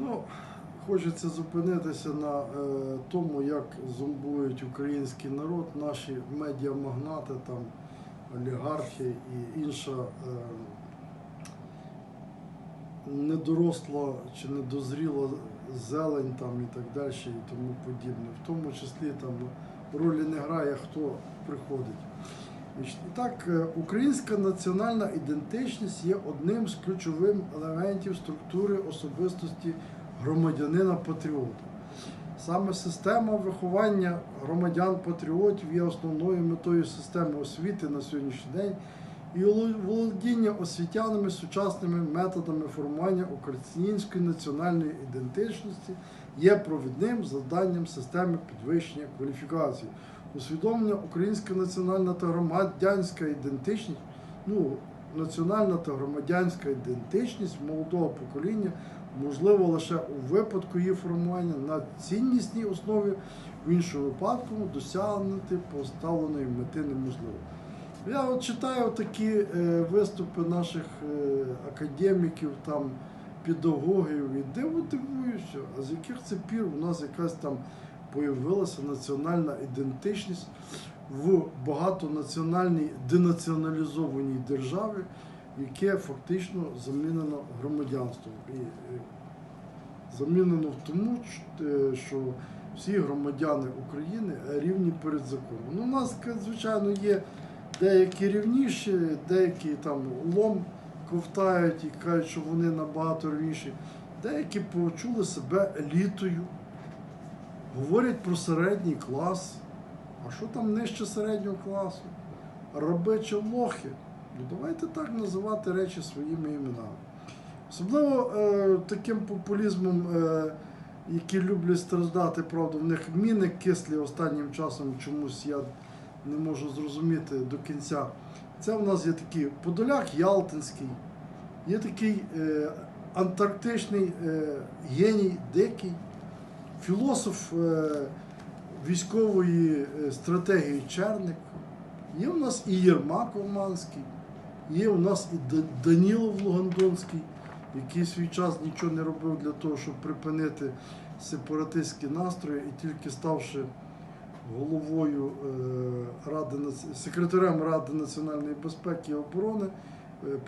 Ну, хочеться зупинитися на е, тому, як зомбують український народ, наші медіамагнати, там, олігархи і інша е, недоросла чи недозріла зелень там, і так далі, і тому подібне. В тому числі там ролі не грає, хто приходить. І так, е, українська національна ідентичність є одним з ключових елементів структури особистості громадянина-патріота. Саме система виховання громадян-патріотів є основною метою системи освіти на сьогоднішній день і володіння освітянами сучасними методами формування української національної ідентичності є провідним завданням системи підвищення кваліфікації. Усвідомлення українська національна та громадянська ідентичність, ну, національна та громадянська ідентичність молодого покоління можливо лише у випадку її формування на ціннісній основі, в іншому випадку досягнути поставленої мети неможливо. Я от читаю такі е, виступи наших е, академіків, там, педагогів і диво дивуюся, а з яких це пір у нас якась там появилася національна ідентичність в багатонаціональній денаціоналізованій державі, яке фактично замінено громадянством. І е, замінено в тому, е, що всі громадяни України рівні перед законом. Ну, у нас, звичайно, є деякі рівніші, деякі там лом ковтають і кажуть, що вони набагато рівніші. Деякі почули себе елітою, говорять про середній клас. А що там нижче середнього класу? Раби чи лохи? Ну давайте так називати речі своїми іменами. Особливо е, таким популізмом, е, які люблять страждати, правда, в них міни кислі останнім часом чомусь я не можу зрозуміти до кінця. Це в нас є такий Подоляк Ялтинський, є такий е, антарктичний е, геній дикий, філософ е, військової е, стратегії Черник. Є у нас і Єрмак Оманський, є у нас і Да- Данілов Лугандонський, який свій час нічого не робив для того, щоб припинити сепаратистські настрої, і тільки ставши головою е, Ради секретарем Ради національної безпеки і оборони,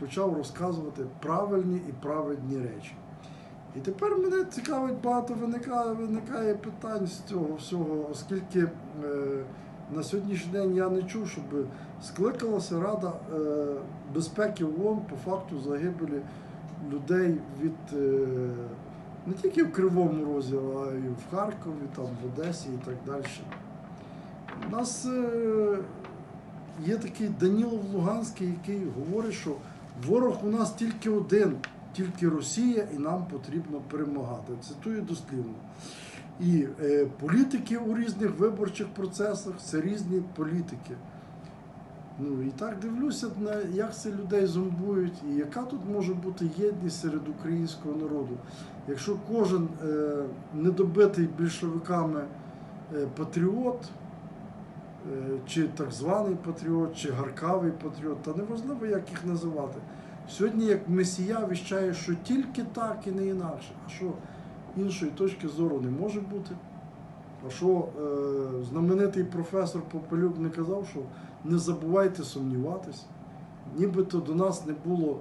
почав розказувати правильні і праведні речі. І тепер мене цікавить багато виникає, виникає питань з цього всього, оскільки е, на сьогоднішній день я не чув, щоб скликалася Рада е, безпеки ООН по факту загибелі людей від е, не тільки в Кривому Розі, а й в Харкові, там, в Одесі і так далі. У нас е, є такий Данілов Луганський, який говорить, що ворог у нас тільки один, тільки Росія, і нам потрібно перемагати. Цитую дослівно. І е, політики у різних виборчих процесах це різні політики. Ну і так дивлюся, на як це людей зомбують, і яка тут може бути єдність серед українського народу. Якщо кожен е, недобитий більшовиками е, патріот, е, чи так званий патріот, чи гаркавий патріот, та неважливо, як їх називати. Сьогодні як месія віщає, що тільки так і не інакше. А що іншої точки зору не може бути? А що е, знаменитий професор Попелюк не казав, що не забувайте сумніватись. Нібито до нас не було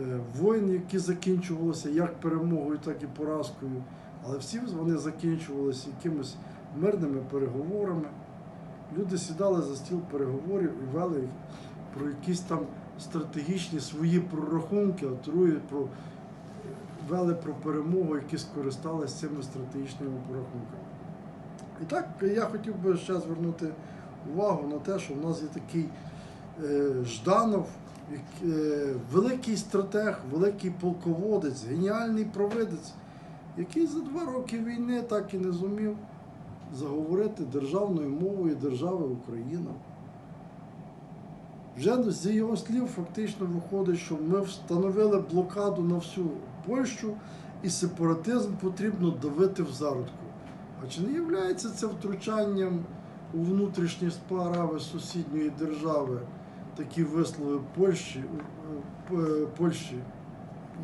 е, воїн, які закінчувалися як перемогою, так і поразкою. Але всі вони закінчувалися якимись мирними переговорами. Люди сідали за стіл переговорів і вели їх про якісь там стратегічні свої прорахунки, другі про вели про перемогу, які скористалися цими стратегічними прорахунками. І так я хотів би ще звернути увагу на те, що в нас є такий е, Жданов, е, великий стратег, великий полководець, геніальний провидець, який за два роки війни так і не зумів заговорити державною мовою держави Україна. Вже з його слів фактично виходить, що ми встановили блокаду на всю Польщу і сепаратизм потрібно давити в зародку. А чи не є це втручанням у внутрішні справи сусідньої держави, такі вислови Польщі, П- Польщі?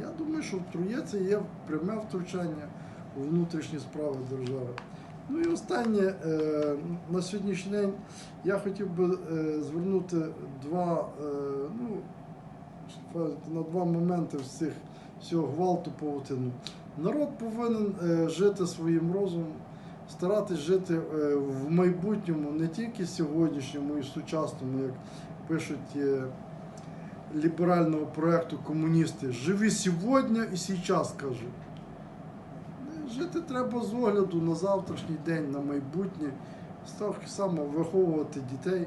Я думаю, що це є пряме втручання у внутрішні справи держави. Ну і останнє, е, на сьогоднішній день я хотів би е, звернути два, е, ну, на два моменти цих всього гвалту павутину. Народ повинен жити своїм розумом, старатись жити в майбутньому, не тільки сьогоднішньому і сучасному, як пишуть ліберального проєкту комуністи. Живи сьогодні і зараз, каже. Жити треба з огляду на завтрашній день, на майбутнє, так само виховувати дітей.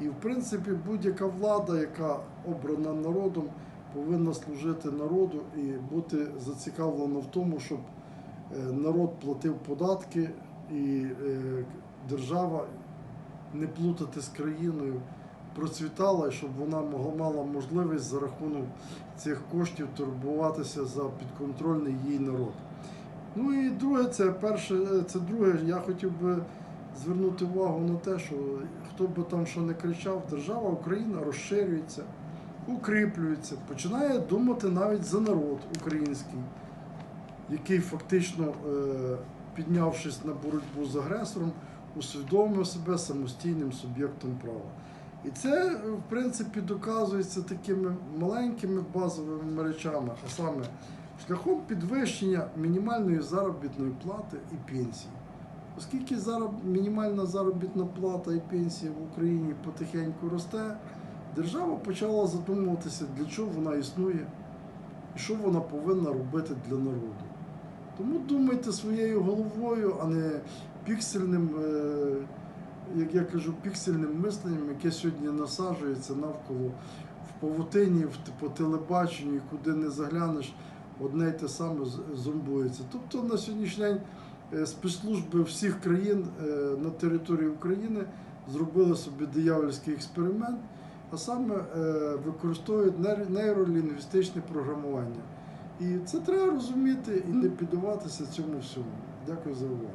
І, в принципі, будь-яка влада, яка обрана народом, повинна служити народу і бути зацікавлена в тому, щоб е, народ платив податки і е, держава не плутати з країною, процвітала, щоб вона мала можливість за рахунок цих коштів турбуватися за підконтрольний їй народ. Ну і друге, це перше, це друге, я хотів би звернути увагу на те, що хто би там що не кричав, держава Україна розширюється, укріплюється, починає думати навіть за народ український, який фактично, е, піднявшись на боротьбу з агресором, усвідомив себе самостійним суб'єктом права. І це, в принципі, доказується такими маленькими базовими речами, а саме шляхом підвищення мінімальної заробітної плати і пенсії. Оскільки зароб... мінімальна заробітна плата і пенсія в Україні потихеньку росте, держава почала задумуватися, для чого вона існує і що вона повинна робити для народу. Тому думайте своєю головою, а не піксельним, е, як я кажу, піксельним мисленням, яке сьогодні насаджується навколо в павутині, в, по телебаченню, куди не заглянеш, одне й те саме зомбується. Тобто на сьогоднішній день е, спецслужби всіх країн е, на території України зробили собі диявольський експеримент, а саме е, використовують нейр- нейролінгвістичне програмування. І це треба розуміти і не піддаватися цьому всьому. Дякую за увагу.